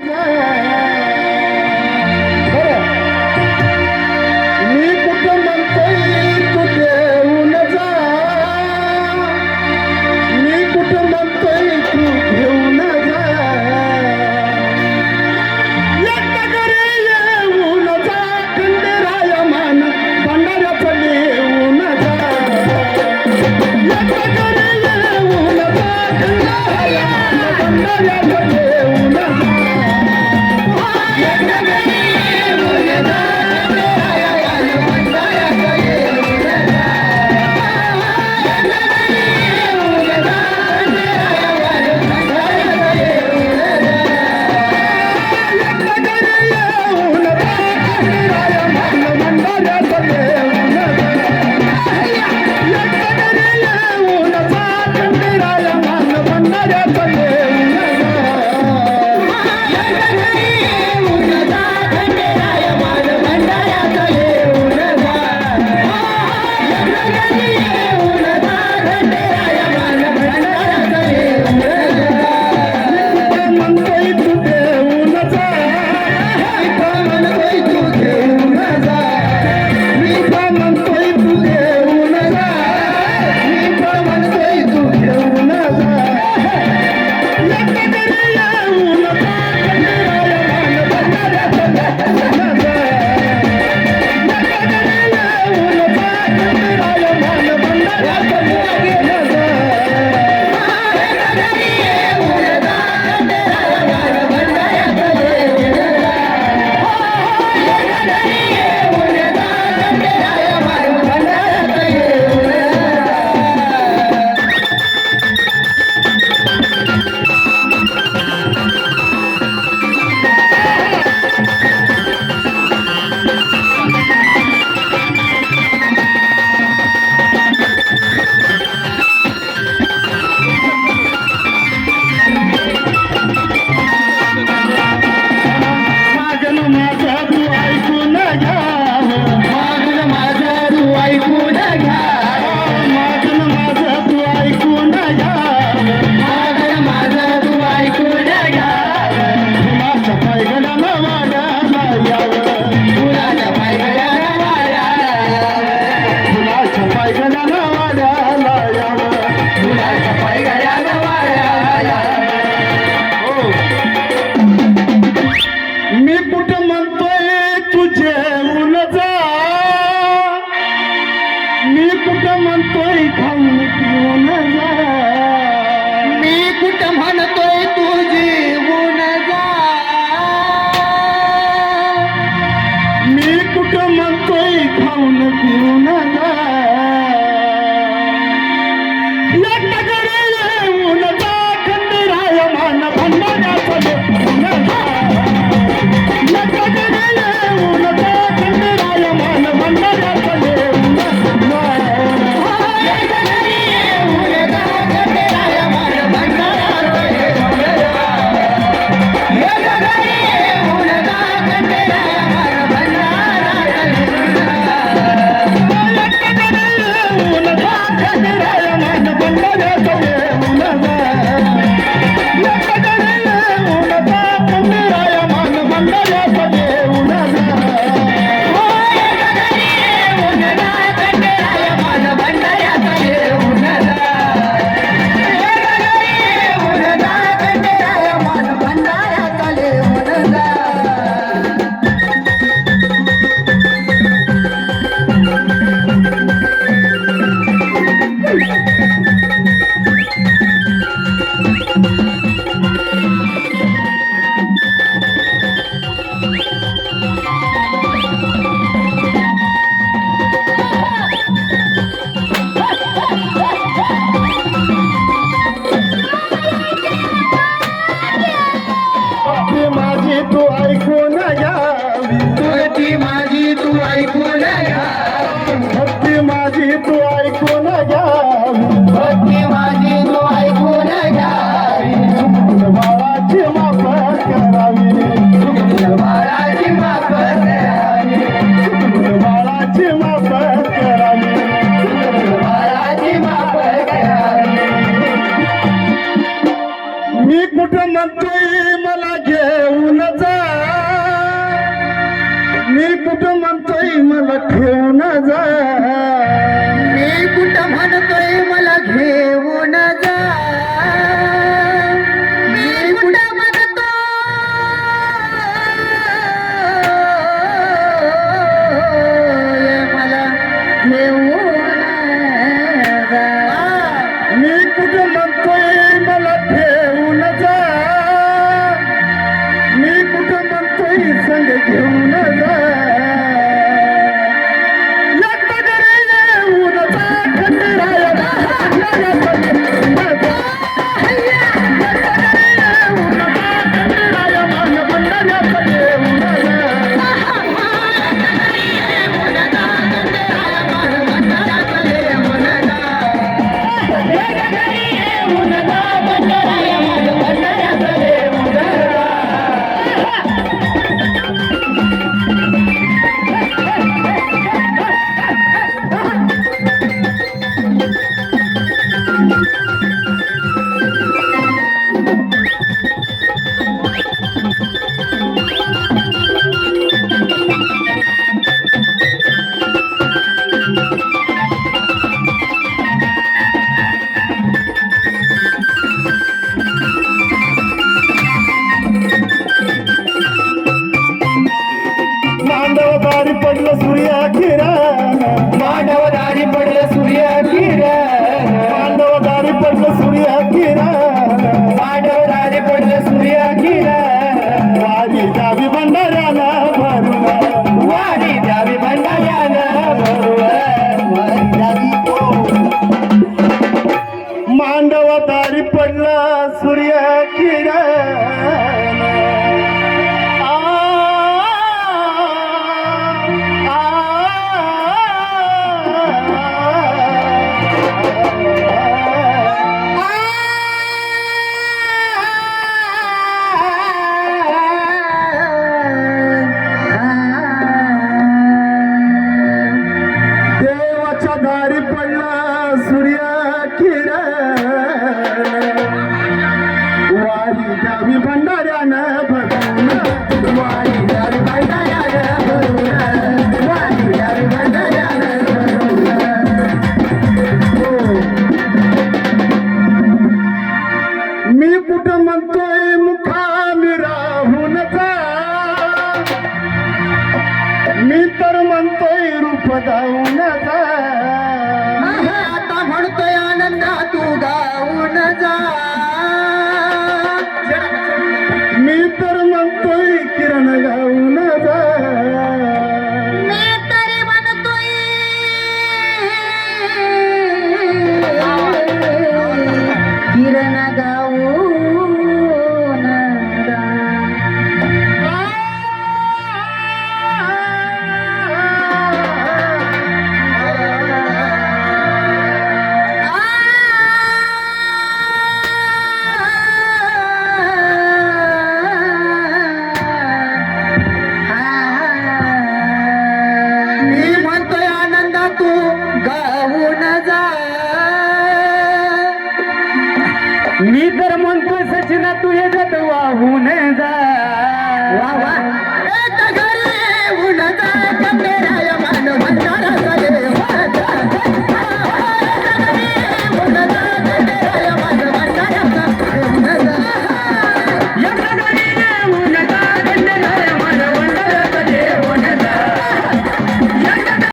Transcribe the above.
Yeah. कुठं म्हणतोय खाऊन पिऊन जा. मी कुठं म्हणतोय तू म्हणतोय मला घेऊन जा. मी कुठं म्हणतोय मला ठेवून जा. दारी पडलं सूर्या किरण. मानव दारी पडलं सूर्या किरण. मानव दारी पडलं सूर्या किरण. मानव दारी पडलं सूर्या किरण. वारी द्यावी भंडाऱ्याला भरून. वारी द्यावी भंडाऱ्याला सूर्य किरण